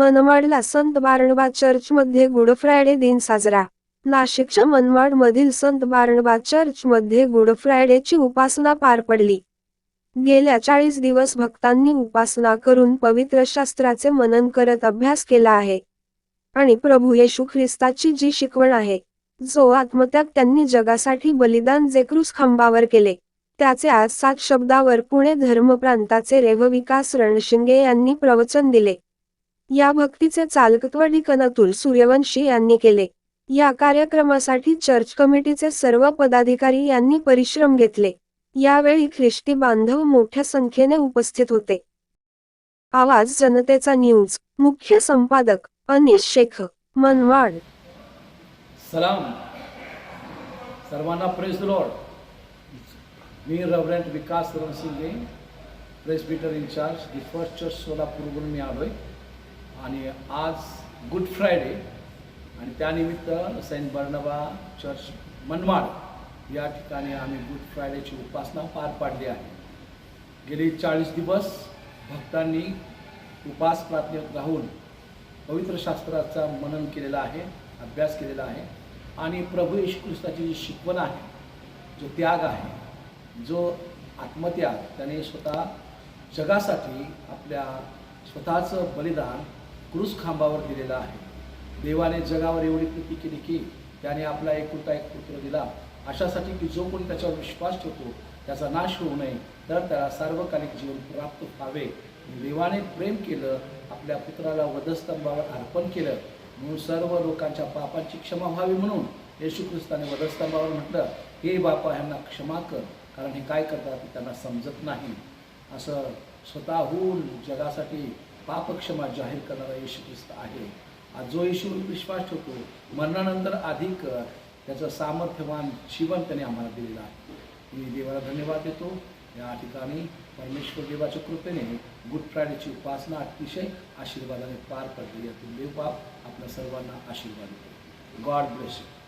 मनमाडला संत बारणबा चर्चमध्ये good Friday दिन साजरा. नाशिकच्या मनमाड मधील संत बारणबा चर्चमध्ये गुड फ्रायडेची उपासना पार पडली. गेल्या चाळीस दिवस भक्तांनी उपासना करून पवित्र शास्त्राचे मनन करत अभ्यास केला आहे. आणि प्रभू येशू ख्रिस्ताची जी शिकवण आहे जो आत्मत्याग त्यांनी जगासाठी बलिदान जे क्रूस खांबावर केले त्याचे आज सात शब्दावर पुणे धर्मप्रांताचे रेवविकास रणशिंगे यांनी प्रवचन दिले. या भक्तीचे चालकत्व डिकन सूर्यवंशी यांनी केले. या कार्यक्रमासाठी चर्च कमिटीचे सर्व पदाधिकारी यांनी परिश्रम घेतले. यावेळी ख्रिस्ती बांधव मोठ्या संख्येने उपस्थित होते. आवाज जनतेचा न्यूज. मुख्य संपादक अनिश शेख मनवाड. सलाम. सर्वांना praise lord me reverend Vikas Ransinge presbyter incharge the first church सोलापूरवरून मी आलोय. आणि आज गुड फ्रायडे आणि त्यानिमित्त सेंट बर्नबा चर्च मनमाड या ठिकाणी आम्ही गुड फ्रायडेची उपासना पार पाडली आहे. गेली चाळीस दिवस भक्तांनी उपास प्रार्थनेत राहून पवित्र शास्त्राचा मनन केलेला आहे अभ्यास केलेला आहे आणि प्रभू येशू ख्रिस्ताची जी शिकवण आहे जो त्याग आहे जो आत्मत्याग त्याने स्वतः जगासाठी आपल्या स्वतःचं बलिदान क्रूस खांबावर दिलेलं आहे. देवाने जगावर एवढी कृती केली की त्याने आपला एकुलता एक पुत्र दिला. अशासाठी की जो कोणी त्याच्यावर विश्वास ठेवतो त्याचा नाश होऊ नये तर त्याला सार्वकालिक जीवन प्राप्त व्हावे. देवाने प्रेम केलं आपल्या पुत्राला वधस्तंभावर अर्पण केलं. म्हणून सर्व लोकांच्या पापांची क्षमा व्हावी म्हणून येशू ख्रिस्ताने वधस्तंभावर म्हटलं हे बापा ह्यांना क्षमा कर कारण हे काय करतात त्यांना समजत नाही. असं स्वतःहून जगासाठी पापक्षमा जाहीर करणारा येशू ख्रिस्त आहे. आज जो येशूवर विश्वास ठेवतो मरणानंतर अधिक त्याचं सामर्थ्यवान जीवन त्याने आम्हाला दिलेलं आहे. मी देवाला धन्यवाद देतो. या ठिकाणी परमेश्वर देवाच्या कृपेने गुड फ्रायडेची उपासना अतिशय आशीर्वादाने पार पडली. यातून देवबाप आपल्या सर्वांना आशीर्वाद देतो. God bless you.